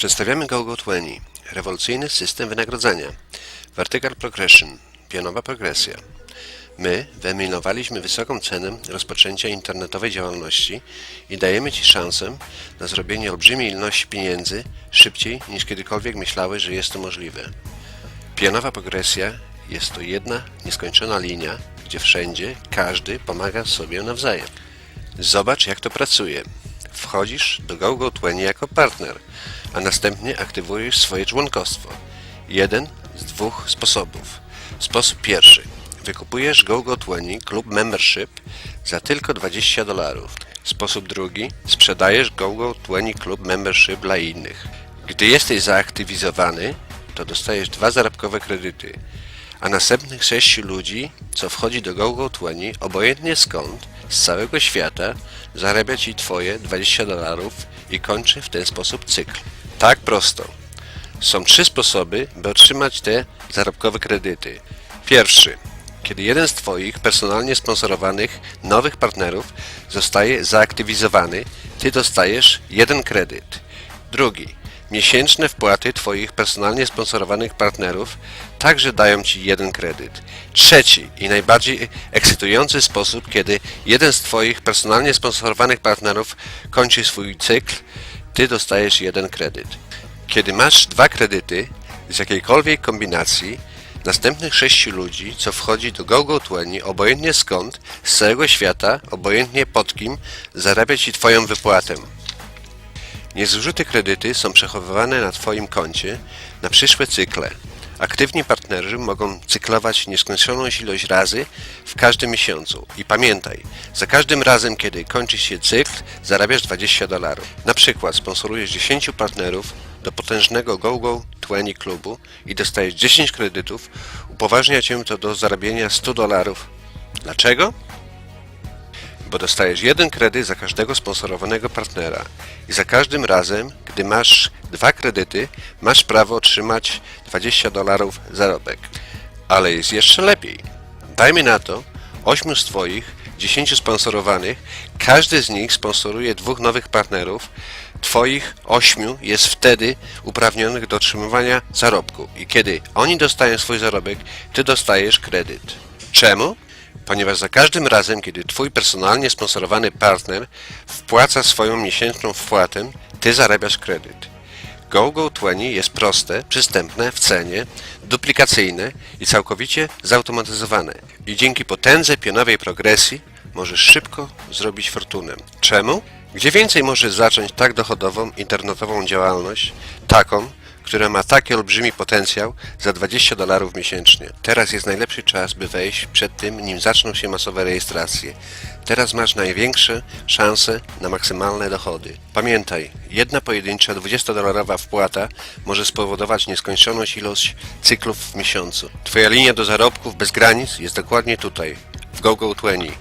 Przedstawiamy GoGo20, rewolucyjny system wynagrodzenia. Vertical Progression, pionowa progresja. My wyeliminowaliśmy wysoką cenę rozpoczęcia internetowej działalności i dajemy Ci szansę na zrobienie olbrzymiej ilości pieniędzy szybciej niż kiedykolwiek myślałeś, że jest to możliwe. Pionowa progresja jest to jedna nieskończona linia, gdzie wszędzie każdy pomaga sobie nawzajem. Zobacz jak to pracuje. Wchodzisz do GoGo20 jako partner, a następnie aktywujesz swoje członkostwo. Jeden z dwóch sposobów. Sposób pierwszy. Wykupujesz GoGo20 Club Membership za tylko 20 dolarów. Sposób drugi. Sprzedajesz GoGo20 Club Membership dla innych. Gdy jesteś zaaktywizowany, to dostajesz dwa zarobkowe kredyty, a następnych sześciu ludzi, co wchodzi do GoGo20, obojętnie skąd, z całego świata, zarabia Ci Twoje 20 dolarów i kończy w ten sposób cykl. Tak prosto. Są trzy sposoby, by otrzymać te zarobkowe kredyty. Pierwszy. Kiedy jeden z Twoich personalnie sponsorowanych nowych partnerów zostaje zaaktywizowany, Ty dostajesz jeden kredyt. Drugi. Miesięczne wpłaty Twoich personalnie sponsorowanych partnerów także dają Ci jeden kredyt. Trzeci i najbardziej ekscytujący sposób, kiedy jeden z Twoich personalnie sponsorowanych partnerów kończy swój cykl, Ty dostajesz jeden kredyt. Kiedy masz dwa kredyty z jakiejkolwiek kombinacji, następnych sześciu ludzi, co wchodzi do GoGo20, obojętnie skąd, z całego świata, obojętnie pod kim, zarabia Ci Twoją wypłatę. Niezużyte kredyty są przechowywane na Twoim koncie na przyszłe cykle. Aktywni partnerzy mogą cyklować nieskończoną ilość razy w każdym miesiącu. I pamiętaj, za każdym razem, kiedy kończy się cykl, zarabiasz 20 dolarów. Na przykład sponsorujesz 10 partnerów do potężnego GoGo 20 klubu i dostajesz 10 kredytów, upoważnia Cię to do zarabiania 100 dolarów. Dlaczego? Bo dostajesz jeden kredyt za każdego sponsorowanego partnera i za każdym razem, gdy masz dwa kredyty, masz prawo otrzymać 20 dolarów zarobek. Ale jest jeszcze lepiej. Dajmy na to, 8 z Twoich, 10 sponsorowanych, każdy z nich sponsoruje dwóch nowych partnerów, Twoich 8 jest wtedy uprawnionych do otrzymywania zarobku i kiedy oni dostają swój zarobek, Ty dostajesz kredyt. Czemu? Ponieważ za każdym razem, kiedy Twój personalnie sponsorowany partner wpłaca swoją miesięczną wpłatę, Ty zarabiasz kredyt. GoGo20 jest proste, przystępne w cenie, duplikacyjne i całkowicie zautomatyzowane. I dzięki potędze pionowej progresji możesz szybko zrobić fortunę. Czemu? Gdzie więcej możesz zacząć tak dochodową internetową działalność, taką, która ma taki olbrzymi potencjał za 20 dolarów miesięcznie. Teraz jest najlepszy czas, by wejść przed tym, nim zaczną się masowe rejestracje. Teraz masz największe szanse na maksymalne dochody. Pamiętaj, jedna pojedyncza 20-dolarowa wpłata może spowodować nieskończoność ilość cyklów w miesiącu. Twoja linia do zarobków bez granic jest dokładnie tutaj, w GoGo20.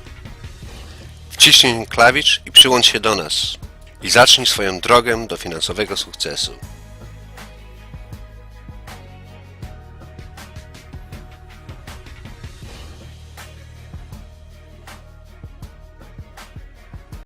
Wciśnij klawisz i przyłącz się do nas i zacznij swoją drogę do finansowego sukcesu.